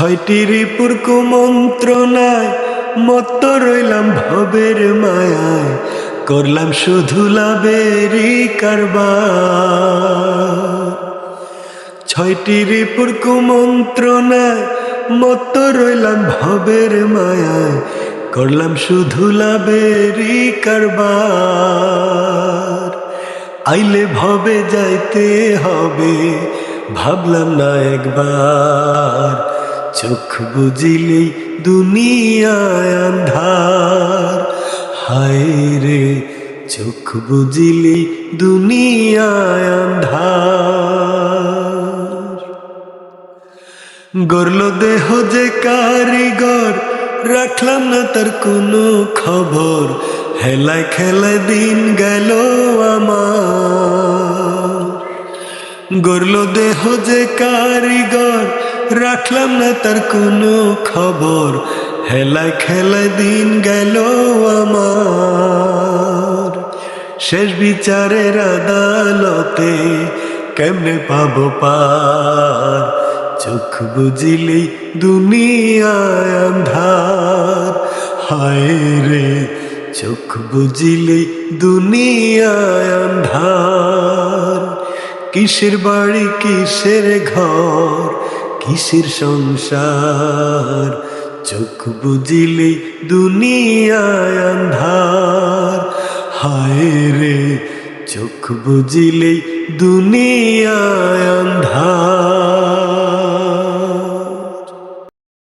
ছয়টি রিপুর কুমন্ত্রণায় মত্ত রইলাম ভবের মায়ায়। করলাম শুধু লাভেরই কারবার। ছয়টি রিপুর কুমন্ত্রণায় মত্ত রইলাম ভবের মায়ায়। করলাম শুধু লাভেরই কারবার। আইলে ভবে যাইতে হবে, ভাবলাম না একবার। চোখ বুঝিলেই দুনিয়ায় আন্ধার। হায় রে, চোখ বুঝিলেই দুনিয়ায় আন্ধার। গরল দেহ যে কারিগর, রাখলাম না তার কোনো খবর। হেলায় খেলায় দিন গেল আমার। গরল দেহ যে কারিগর রাখলাম না তার কোনো খবর। হেলায় খেলায় দিন গেল আমার। শেষ বিচারের আদালতে কেমনে পাব পার? চোখ বুঝিলেই দুনিয়ায় আন্ধার। হায় রে, চোখ বুঝিলেই দুনিয়ায় আন্ধার। কিসের বাড়ি, কিসের ঘর? কিসের সংসার? চোখ বুঝিলে দুনিয়ায় অন্ধার। হায় রে চোখ বুঝিলে দুনিয়ায়